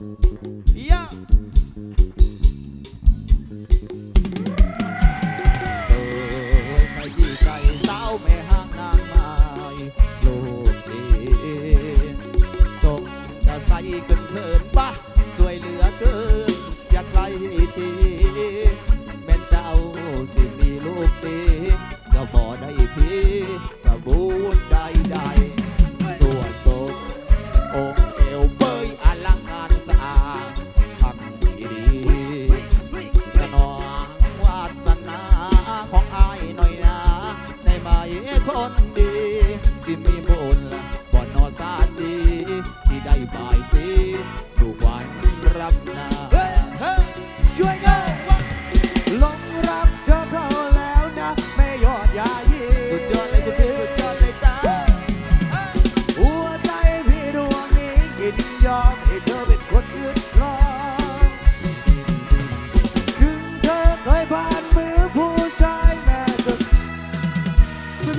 ยะเอ่ยใครที่ใจสาวแม่ห้างนางไม้ลูกเองส่งจะใส่ขึ้นเถินปะสวยเหลือเกิน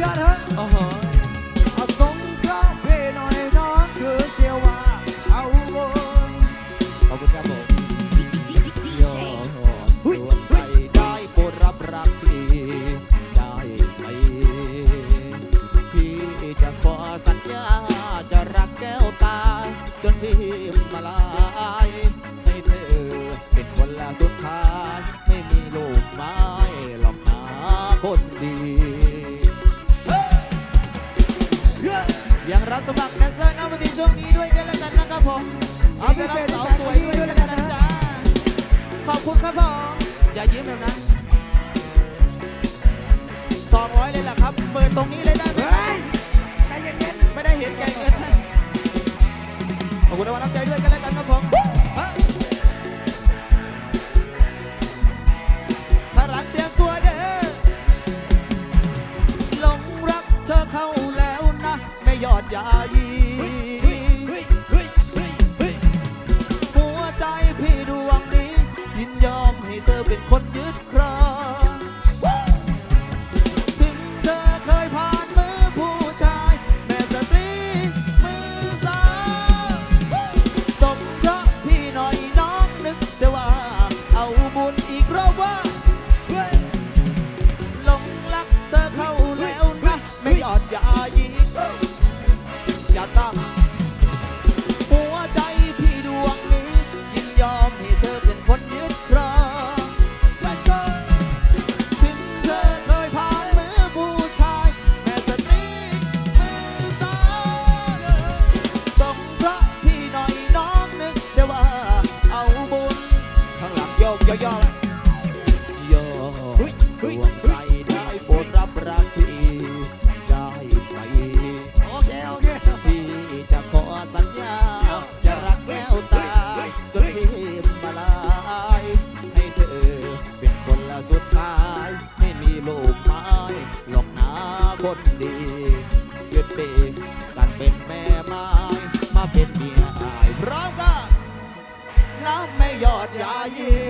ยอดฮะโอ้โหเอาสงเคราะห์พี่หน่อยน้องคือเสียวว่าเอาวนขอบคุณครับผม ยังรับสมัครแดนเซอร์หน้าเวทีช่วงนี้ด้วยกันแล้วกันนะครับผมเอาพี่จะเป็รับนสาวแฟนสควยนนี้ด้วยด้วยกัแล้วนกันนะนะจ๊ะขอบคุณครับผม อย่ายิ้มแบบนั้นสองร้อยเลยล่ะครับ เปิดตรงนี้เลยได้ไหมเฮ้ยใจเย็นไม่ได้เห็นแก่เงินขอบคุณในวันน้ำใจด้วยกันแล้วกันครับผม ยอดยายี ยอๆมายอวงใจได้โปรดรับรักพี่ได้ไหมโอเคโอเคพี่จะขอสัญญา จะรักแววตายจนพี่มาลายให้เธอเป็นคนละสุดท้ายไม่มีลูกไม้หลอกนาคนดียึดเป็นการเป็นแม่ไม้มาเป็นเมียอายพร้อมกันน้ำไม่หยอดยายี